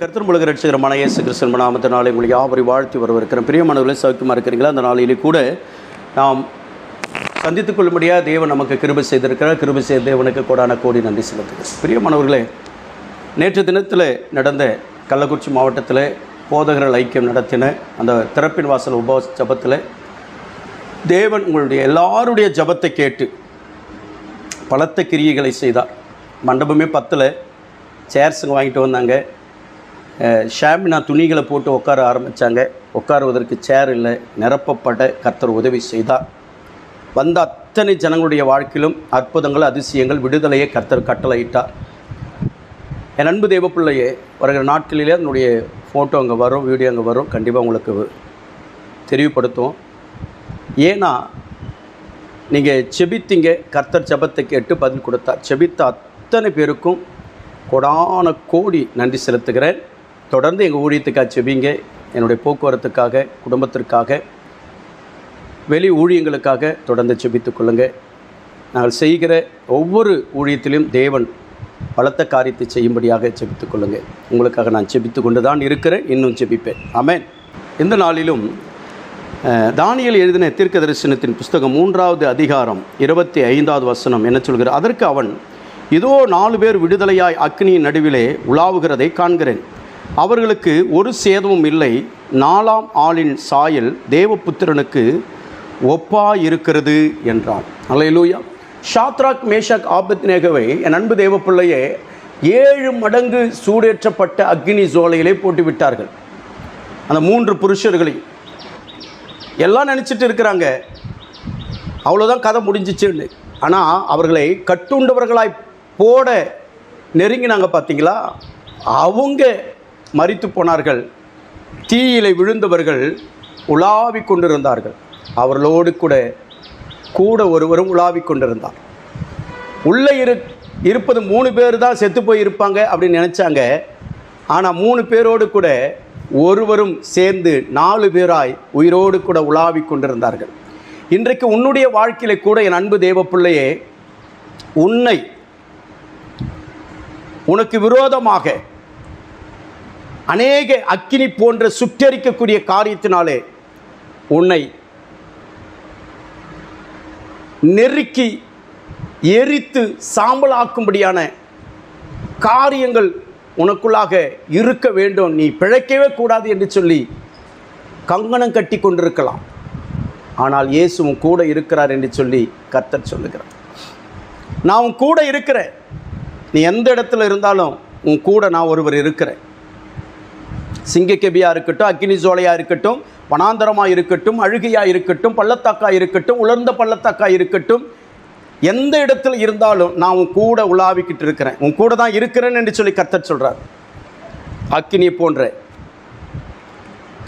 கர்த்தர் முழுக ரட்சகரமான இயேசு கிறிஸ்தன் நாமத்த நாளை உங்களை யாவரை வாழ்த்தி வரவிருக்கிற பிரியமானவர்களை சௌக்கியமாக இருக்கிறீங்களா? அந்த நாளிலே கூட நாம் சந்தித்துக் கொள்ளும்படியாக தேவன் நமக்கு கிருபை செய்திருக்கிறார். கிருபை செய்த தேவனுக்கு கோடான கோடி நன்றி செலுத்துகிறேன். பிரியமானவர்களே நேற்று தினத்தில் நடந்த கள்ளக்குறிச்சி மாவட்டத்தில் போதகர்கள் ஐக்கியம் நடத்தின அந்த திறப்பின் வாசல் உபவாச ஜபத்தில் தேவன் உங்களுடைய எல்லாருடைய ஜபத்தை கேட்டு பலத்த கிரியைகளை செய்தார். மண்டபமே பத்தில் சேர்ஸுங்க வாங்கிட்டு வந்தாங்க. ஷாமினா துணிகளை போட்டு உட்கார ஆரம்பித்தாங்க உட்காருவதற்கு சேர் இல்லை நிரப்பப்பட கர்த்தர் உதவி செய்தார். வந்த அத்தனை ஜனங்களுடைய வாழ்க்கையிலும் அற்புதங்கள் அதிசயங்கள் விடுதலையை கர்த்தர் கட்டளையிட்டார். என் அன்பு தெய்வப்பிள்ளையே வருகிற நாட்களிலே அதனுடைய ஃபோட்டோ அங்கே வரும் வீடியோ அங்கே வரும். கண்டிப்பாக உங்களுக்கு தெரிவுபடுத்துவோம் ஏன்னா நீங்கள் செபித்தீங்க கர்த்தர் ஜெபத்தை கேட்டு பதில் கொடுத்தார். செபித்த அத்தனை பேருக்கும் கொடான கோடி நன்றி செலுத்துகிறேன். தொடர்ந்து எங்கள் ஊழியத்துக்காக செபிங்க என்னுடைய போக்குவரத்துக்காக குடும்பத்திற்காக வெளி ஊழியங்களுக்காக தொடர்ந்து செபித்து கொள்ளுங்கள் நாங்கள் செய்கிற ஒவ்வொரு ஊழியத்திலும் தேவன் பலத்த காரியத்தை செய்யும்படியாக செபித்து கொள்ளுங்கள் உங்களுக்காக நான் செபித்து கொண்டு தான் இருக்கிறேன் இன்னும் செபிப்பேன். ஆமேன். இந்த நாளிலும் தானியல் எழுதின தீர்க்க தரிசனத்தின் புஸ்தகம் மூன்றாவது அதிகாரம் இருபத்தி ஐந்தாவது வசனம் என்ன சொல்கிறார்? அதற்கு அவன் இதோ நாலு பேர் விடுதலையாய் அக்னியின் நடுவிலே உலாவுகிறதை காண்கிறேன். அவர்களுக்கு ஒரு சேதமும் இல்லை. நாலாம் ஆளின் சாயல் தேவபுத்திரனுக்கு ஒப்பாய் இருக்கிறது என்றான். அல்லேலூயா. ஷாத்ராக் மேஷாக் ஆபத்நேகவை என் அன்பு தேவப்பிள்ளையே ஏழு மடங்கு சூடேற்றப்பட்ட அக்னி சோலையிலே போட்டு விட்டார்கள் அந்த மூன்று புருஷர்களையும். எல்லாம் நினச்சிட்டு இருக்கிறாங்க. அவ்வளோதான் கதை முடிஞ்சிச்சுன்னு. ஆனால் அவர்களை கட்டுண்டவர்களாய் போட நெருங்கினாங்க பார்த்தீங்களா அவங்க மறித்து போனார்கள். தீயிலை விழுந்தவர்கள் உலாவிக் கொண்டிருந்தார்கள். அவர்களோடு கூட கூட ஒருவரும் உலாவிக் கொண்டிருந்தார். உள்ளே இரு இருப்பது மூணு பேர் தான் செத்து போய் இருப்பாங்க அப்படின்னு நினச்சாங்க. ஆனால் மூணு பேரோடு கூட ஒருவரும் சேர்ந்து நாலு பேராய் உயிரோடு கூட உலாவிக் கொண்டிருந்தார்கள். இன்றைக்கு உன்னுடைய வாழ்க்கையில் கூட என் அன்பு தேவ பிள்ளையே உன்னை உனக்கு விரோதமாக அநேக அக்கினி போன்ற சுற்றரிக்கக்கூடிய காரியத்தினாலே உன்னை நெருக்கி எரித்து சாம்பலாக்கும்படியான காரியங்கள் உனக்குள்ளாக இருக்க வேண்டும். நீ பிழைக்கவே கூடாது என்று சொல்லி கங்கணம் கட்டி கொண்டிருக்கலாம். ஆனால் இயேசு உன் கூட இருக்கிறார் என்று சொல்லி கர்த்தர் சொல்லுகிறார். நான் உன் கூட இருக்கிறேன். நீ எந்த இடத்துல இருந்தாலும் உன் கூட நான் ஒருவர் இருக்கிறேன். சிங்கக்கெபியாக இருக்கட்டும் அக்கினி சோலையாக இருக்கட்டும் வனாந்தரமாக இருக்கட்டும் அழுகையாக இருக்கட்டும் பள்ளத்தாக்காக இருக்கட்டும் உலர்ந்த பள்ளத்தாக்காக இருக்கட்டும் எந்த இடத்துல இருந்தாலும் நான் உன் கூட உலாவிக்கிட்டு இருக்கிறேன். உன் கூட தான் இருக்கிறேன்னு என்று சொல்லி கத்தர் சொல்கிறார் அக்கினி போன்ற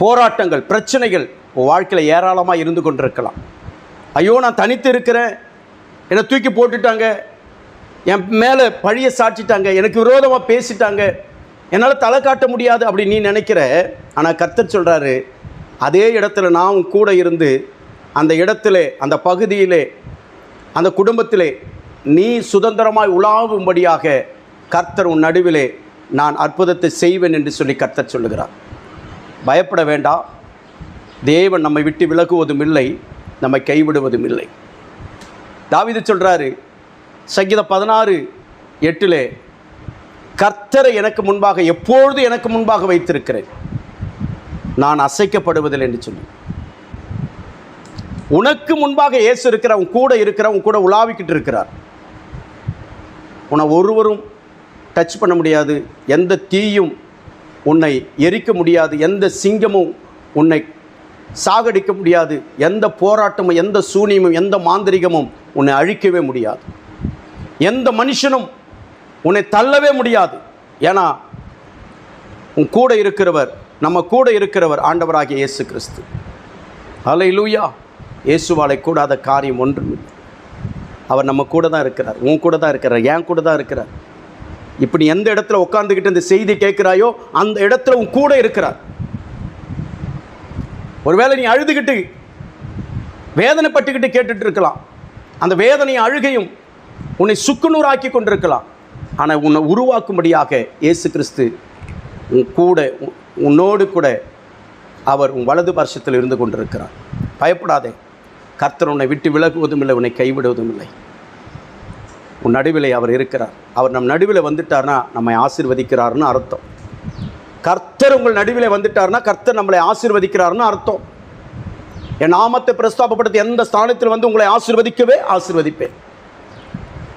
போராட்டங்கள் பிரச்சனைகள் உன் வாழ்க்கையில் ஏராளமாக இருந்து கொண்டிருக்கலாம். ஐயோ நான் தனித்து இருக்கிறேன். என்னை தூக்கி போட்டுட்டாங்க. என் மேலே பழிய சாட்சிட்டாங்க எனக்கு விரோதமாக பேசிட்டாங்க. என்னால் தலை காட்ட முடியாது அப்படி நீ நினைக்கிற. ஆனால் கர்த்தர் சொல்கிறாரு அதே இடத்துல நான் கூட இருந்து அந்த இடத்துல அந்த பகுதியிலே அந்த குடும்பத்திலே நீ சுதந்திரமாய் உலாவும்படியாக கர்த்தர் உன் நடுவிலே நான் அற்புதத்தை செய்வேன் என்று சொல்லி கர்த்தர் சொல்லுகிறார். பயப்பட வேண்டாம். தேவன் நம்மை விட்டு விலகுவதும் இல்லை நம்மை கைவிடுவதும் இல்லை. தாவீது சொல்கிறாரு சங்கீதம் பதினாறு எட்டிலே கர்த்தரை எனக்கு முன்பாக எப்பொழுது எனக்கு முன்பாக வைத்திருக்கிறேன்? நான் அசைக்கப்படுவதில்லை என்று சொல்லி. உனக்கு முன்பாக இயேசு இருக்கிற உன் கூட இருக்கிற உன் கூட உலாவிக்கிட்டு இருக்கிறார். உன்னை ஒருவரும் டச் பண்ண முடியாது. எந்த தீயும் உன்னை எரிக்க முடியாது. எந்த சிங்கமும் உன்னை சாகடிக்க முடியாது. எந்த போராட்டமும் எந்த சூனியமும் எந்த மாந்திரிகமும் உன்னை அழிக்கவே முடியாது. எந்த மனுஷனும் உன்னை தள்ளவே முடியாது. ஏன்னா உன் கூட இருக்கிறவர் நம்ம கூட இருக்கிறவர் ஆண்டவராகிய இயேசு கிறிஸ்து அலை லூயா இயேசுவாலை கூடாத காரியம் ஒன்றும் இல்லை. அவர் நம்ம கூட தான் இருக்கிறார். உன் கூட தான் இருக்கிறார். என் கூட தான் இருக்கிறார். இப்படி எந்த இடத்துல உட்காந்துக்கிட்டு இந்த செய்தி கேட்குறாயோ அந்த இடத்துல உன் கூட இருக்கிறார். ஒருவேளை நீ அழுதுகிட்டு வேதனைப்பட்டுக்கிட்டு கேட்டுட்டு இருக்கலாம். அந்த வேதனையும் அழுகையும் உன்னை சுக்குநூறாக்கி கொண்டிருக்கலாம். ஆனால் உன்னை உருவாக்கும்படியாக இயேசு கிறிஸ்து உன் கூட உன்னோடு கூட அவர் உன் வலது பர்ஷத்தில் இருந்து கொண்டிருக்கிறார். பயப்படாதே. கர்த்தர் உன்னை விட்டு விலகுவதும் இல்லை உன்னை கைவிடுவதும் இல்லை. உன் நடுவில் அவர் இருக்கிறார். அவர் நம் நடுவில் வந்துட்டார்னா நம்மை ஆசிர்வதிக்கிறார்னு அர்த்தம். கர்த்தர் உங்கள் நடுவில் வந்துட்டார்னா கர்த்தர் நம்மளை ஆசிர்வதிக்கிறார்னு அர்த்தம். என் நாமத்தை பிரஸ்தாபப்படுத்தி எந்த ஸ்தானத்தில் வந்து உங்களை ஆசீர்வதிக்கவே ஆசிர்வதிப்பேன்.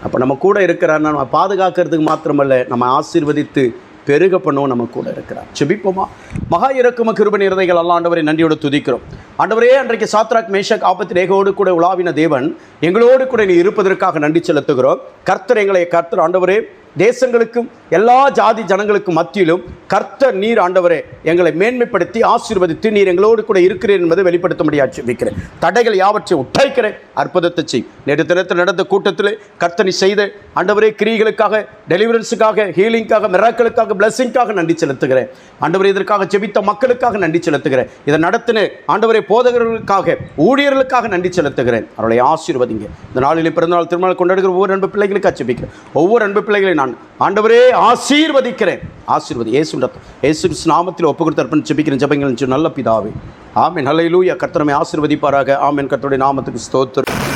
அப்போ நம்ம கூட இருக்கிறார் நம்ம பாதுகாக்கிறதுக்கு மாத்திரமல்ல நம்ம ஆசீர்வதித்து பெருக பண்ணவும் நம்ம கூட இருக்கிறார். செபிப்போமா மகா இறக்கும கிருபன் நிறதைகள் எல்லாம் ஆண்டவரை நன்றியோடு துதிக்கிறோம். ஆண்டவரே அன்றைக்கு சாத்ராக் மேஷக் ஆபத்து ரேகோடு கூட உலாவின தேவன் எங்களோடு கூட நீ இருப்பதற்காக நன்றி செலுத்துகிறோம். கர்த்தர் எங்களை கர்த்தர் ஆண்டவரே தேசங்களுக்கும் எல்லா ஜாதி ஜனங்களுக்கும் மத்தியிலும் கர்த்தர் நீர் ஆண்டவரே எங்களை மேன்மைப்படுத்தி ஆசீர்வதித்து நீர் எங்களோடு கூட இருக்கிறீர் என்பதை வெளிப்படுத்த முடியாது வைக்கிறேன். தடைகள் யாவற்றை உட்டைக்கிறேன் அற்புதத்தை செய். நேற்று தினத்தில் நடந்த கூட்டத்தில் கர்த்தனை செய்த ஆண்டவரே கிரிகளுக்காக டெலிவரன்ஸுக்காக ஹீலிங்காக மிராக்களுக்காக பிளஸ்ஸிங்காக நன்றி செலுத்துகிறேன். ஆண்டவரே இதற்காக ஜெபித்த மக்களுக்காக நன்றி செலுத்துகிறேன். இதை நடத்தின ஆண்டவரே போதகர்களுக்காக ஊழியர்களுக்காக நன்றி செலுத்துகிறேன். அவர்களை ஆசீர்வதிங்க. இந்த நாளில் பிறந்தநாள் திருமணம் கொண்டாடுகிற ஒவ்வொரு அன்பு பிள்ளைகளுக்கு ஜெபிக்கிறேன். ஒவ்வொரு அன்பு பிள்ளைகளை நான் ஆண்டவரே ஆசீர்வதிக்கிறேன். ஆசீர்வதி ஏசு ஏசு நாமத்தில் ஒப்பு கொடுத்து அர்ப்பணம் ஜெபிக்கிறேன் ஜெபங்கள் நல்ல பிதாவே. ஆமென். ஹலையிலூயா கர்த்தரமை ஆசீர்வதிப்பாராக. ஆமென். கர்த்தருடைய நாமத்துக்கு ஸ்தோத்திரம்.